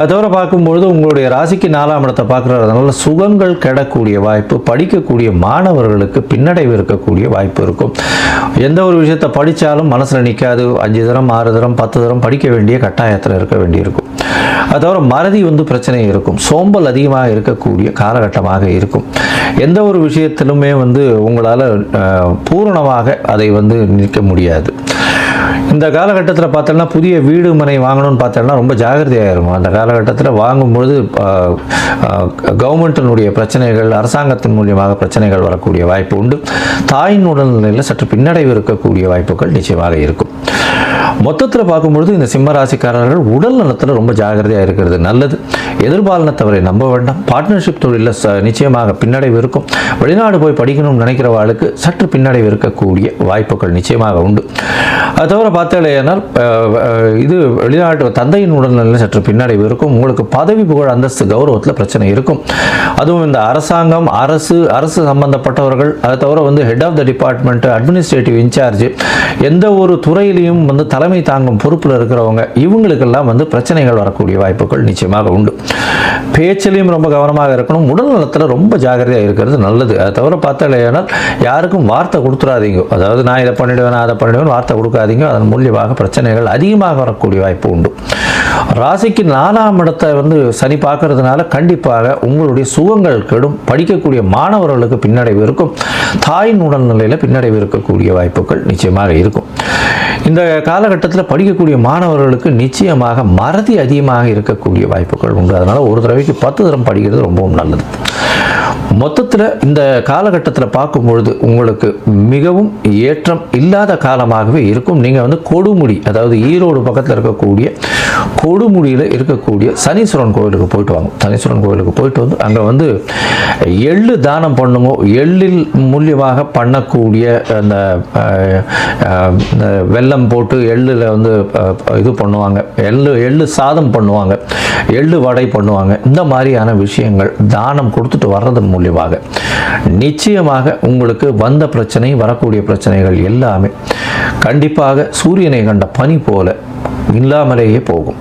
அது தவிர பார்க்கும்பொழுது உங்களுடைய ராசிக்கு நாலாம் இடத்தை பார்க்குறதுனால சுகங்கள் கெடக்கூடிய வாய்ப்பு படிக்கக்கூடிய மாணவர்களுக்கு பின்னடைவு இருக்கக்கூடிய வாய்ப்பு இருக்கும். எந்த ஒரு விஷயத்தை படித்தாலும் மனசில் நிற்காது அஞ்சு தரம் ஆறு தரம் பத்து தரம் படிக்க வேண்டிய கட்டாயத்தில் இருக்க வேண்டியிருக்கும். அது தவிர மறதி வந்து பிரச்சனை இருக்கும். சோம்பல் அதிகமாக இருக்கக்கூடிய காலகட்டமாக இருக்கும். எந்த ஒரு விஷயத்திலுமே வந்து உங்களால் பூரணமாக அதை வந்து நிற்க முடியாது. இந்த காலகட்டத்தில் பார்த்தோம்னா புதிய வீடு மனை வாங்கணும்னு பார்த்தோம்னா ரொம்ப ஜாகிரதையாக இருக்கும் அந்த காலகட்டத்தில் வாங்கும்பொழுது கவர்மெண்ட்டினுடைய பிரச்சனைகள் அரசாங்கத்தின் மூலியமாக பிரச்சனைகள் வரக்கூடிய வாய்ப்பு உண்டு. தாயின் உடல்நிலையில் சற்று பின்னடைவு இருக்கக்கூடிய வாய்ப்புகள் நிச்சயமாக இருக்கும். மொத்தத்தில் பார்க்கும்பொழுது இந்த சிம்ம ராசிக்காரர்கள் உடல் நலத்தில் ரொம்ப ஜாகிரதையாக இருக்கிறது நல்லது. எதிர்பாலனத்தவரை நம்ப வேண்டாம். பார்ட்னர்ஷிப் தொழிலில் ச நிச்சயமாக பின்னடைவு இருக்கும். வெளிநாடு போய் படிக்கணும்னு நினைக்கிறவாளுக்கு சற்று பின்னடைவு இருக்கக்கூடிய வாய்ப்புகள் நிச்சயமாக உண்டு. அது தவிர பார்த்தாலேயானால் இது வெளிநாட்டு தந்தையின் உடல்நிலையில் சற்று பின்னடைவு இருக்கும். உங்களுக்கு பதவி புகழ் அந்தஸ்து கௌரவத்தில் பிரச்சனை இருக்கும். அதுவும் இந்த அரசாங்கம் அரசு அரசு சம்பந்தப்பட்டவர்கள் அதை தவிர வந்து head of the department administrative incharge எந்த ஒரு துறையிலையும் வந்து தலைமை தாங்கும் பொறுப்பில் இருக்கிறவங்க இவங்களுக்கெல்லாம் வந்து பிரச்சனைகள் வரக்கூடிய வாய்ப்புகள் நிச்சயமாக உண்டு. பேச்சிலையும் ரொம்ப கவனமாக இருக்கணும். உடல் நலத்தில் ரொம்ப ஜாகிரதையாக இருக்கிறது நல்லது. அதை தவிர பார்த்தாலேயானால் யாருக்கும் வார்த்தை கொடுத்துடாதீங்க அதாவது நான் இதை பண்ணிடுவேன் நான் அதை பண்ணிடுவேன் வார்த்தை கொடுக்காதீங்க. அதன் மூலியமாக பிரச்சனைகள் அதிகமாக வரக்கூடிய வாய்ப்பு உண்டு. ராசிக்கு நாலாம் இடத்தை வந்து சனி பார்க்கறதுனால கண்டிப்பாக உங்களுடைய சுகங்கள் கெடும். படிக்கக்கூடிய மாணவர்களுக்கு பின்னடைவு இருக்கும். தாயின் உடல்நிலையில் பின்னடைவு இருக்கக்கூடிய வாய்ப்புகள் நிச்சயமாக இருக்கும். இந்த காலகட்டத்தில் படிக்கக்கூடிய மாணவர்களுக்கு நிச்சயமாக மறதி அதிகமாக இருக்கக்கூடிய வாய்ப்புகள் உண்டு. அதனால் ஒரு தடவைக்கு பத்து தரம் படிக்கிறது ரொம்பவும் நல்லது. மொத்தத்தில் இந்த காலகட்டத்தில் பார்க்கும்பொழுது உங்களுக்கு மிகவும் ஏற்றம் இல்லாத காலமாகவே இருக்கும். நீங்கள் வந்து கொடுமுடி அதாவது ஈரோடு பக்கத்தில் இருக்கக்கூடிய கொடுமுடியில் இருக்கக்கூடிய சனீஸ்வரன் கோவிலுக்கு போயிட்டு வாங்க. சனீஸ்வரன் கோவிலுக்கு போயிட்டு வந்து அங்கே வந்து எள்ளு தானம் பண்ணுங்க. எள்ளில் மூலியமாக பண்ணக்கூடிய அந்த வெள்ளம் இந்த போட்டு எள்ளில் வந்து இது பண்ணுவாங்க. எள்ளு எள்ளு சாதம் பண்ணுவாங்க. எள்ளு வடை பண்ணுவாங்க. இந்த மாதிரியான விஷயங்கள் தானம் கொடுத்துட்டு அதன் மூலியமாக. நிச்சயமாக உங்களுக்கு வந்த பிரச்சனை வரக்கூடிய பிரச்சனைகள் எல்லாமே கண்டிப்பாக சூரியனை கண்ட பனி போல இல்லாமலேயே போகும்.